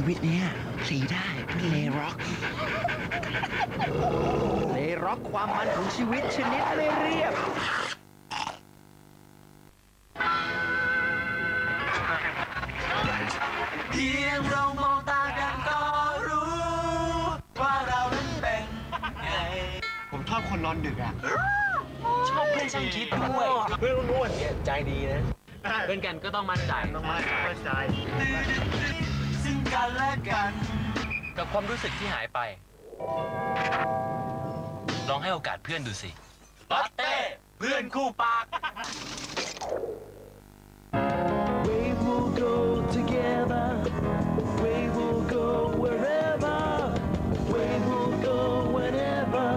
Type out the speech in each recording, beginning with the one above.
ชีวิตเนี้ยสีได้ด้วยเลร็อก เลร็อกความมันของชีวิตชนิดไม่เรียบ เพียงเรามองตากันก็รู้ ว่าเรานั้นเป็นไงผมชอบคนนอนดึกอะ ชอบเพื่อนช่างคิดด้วย เพื่อนร่วนเนี่ยใจดีนะ เพื่อนกันก็ต้องมั่นใจ ต้องมาเข้าใจซึ่ง กันและกัน กับความรู้สึกที่หายไป ลองให้โอกาสเพื่อนดูสิปัตเต้ เพื่อนคู่ปาก We will go together. We will go wherever. We will go whenever.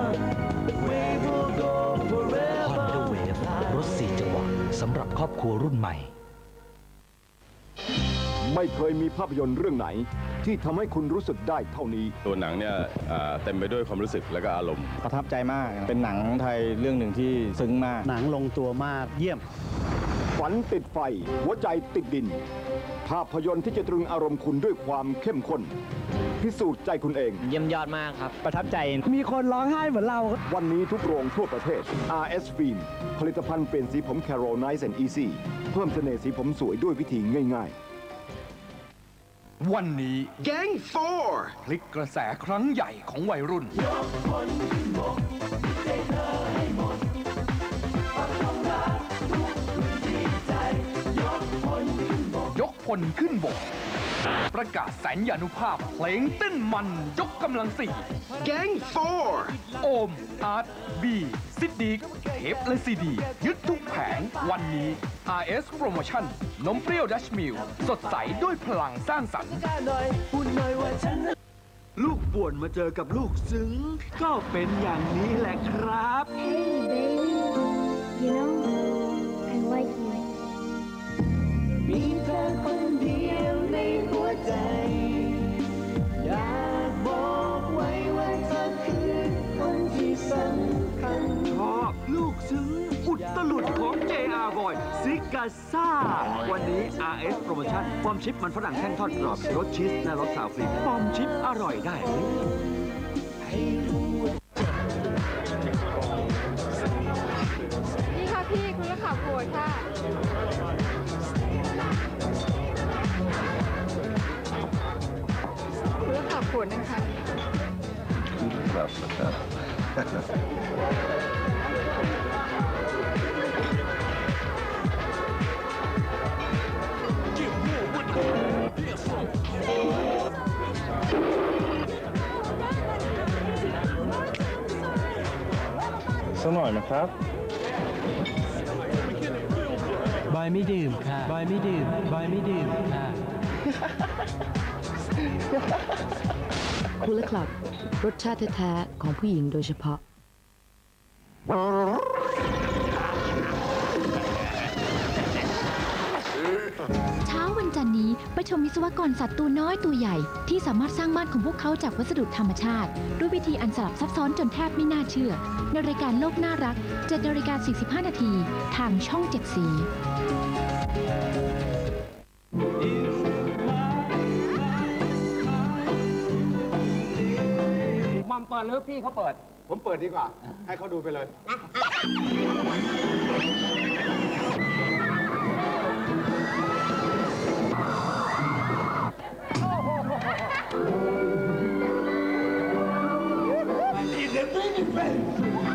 We will go forever. Honda Wave รถ4จังหวะสำหรับครอบครัวรุ่นใหม่ ไม่เคยมีภาพยนตร์เรื่องไหน ที่ทำให้คุณรู้สึกได้เท่านี้ ตัวหนังเนี่ยอ่าเต็มไปด้วยความรู้สึกและก็อารมณ์ ประทับใจมาก เป็นหนังไทยเรื่องหนึ่งที่ซึ้งมาก หนังลงตัวมากเยี่ยม ฝันติดไฟ หัวใจติดดิน ภาพยนตร์ที่จะตรึงอารมณ์คุณด้วยความเข้มข้น พิสูจน์ใจคุณเอง เยี่ยมยอดมากครับ ประทับใจ มีคนร้องไห้เหมือนเรา วันนี้ทุกโรงทั่วประเทศ RS Film ผลิตภัณฑ์เปลี่ยนสีผม Carol Nice and Easy เพิ่มเสน่ห์สีผมสวยด้วยวิธีง่าย ๆ วันนี้แก๊งโฟพลิกกระแสครั้งใหญ่ของวัยรุ่น ยกพลขึ้นบก ประกาศแสนยานุภาพเพลงเต้นมันยกกำลังสี่แก๊งโฟโอม อาร์ตบีซิดดีเทปและซีดี ยึดทุกแผงวันนี้ RS Promotion นมเปรี้ยวดัชมิลสดใสด้วยพลังสร้างสรรค์ ลูกป่วนมาเจอกับลูกซึ้ง ก็เป็นอย่างนี้แหละครับ Hey, baby. You know, กาซ่า วันนี้ RS โปรโมชั่นฟอร์มชิปมันฝรั่งแท่งทอดกรอบรสชีสและรสซาวฟรีฟอร์มชิปอร่อยได้เรื่องนี่ค่ะพี่คุณก็ขับโหดค่ะ คุณก็ขับโหดนะคะ สักหน่อยนะครับ บอยไม่ดื่มค่ะ บอยไม่ดื่ม บอยไม่ดื่มค่ะ คูลคลับรสชาติแท้ๆของผู้หญิงโดยเฉพาะ จันทร์นี้ไปชมวิศวกรสัตว์ตัวน้อยตัวใหญ่ ที่สามารถสร้างบ้านของพวกเขาจากวัสดุธรรมชาติ ด้วยวิธีอันสลับซับซ้อนจนแทบไม่น่าเชื่อ ในรายการโลกน่ารัก7นาฬิกา45 นาที ทางช่อง7สีมัมเปิดหรือพี่เขาเปิด ผมเปิดดีกว่า ให้เขาดูไปเลย Keep it.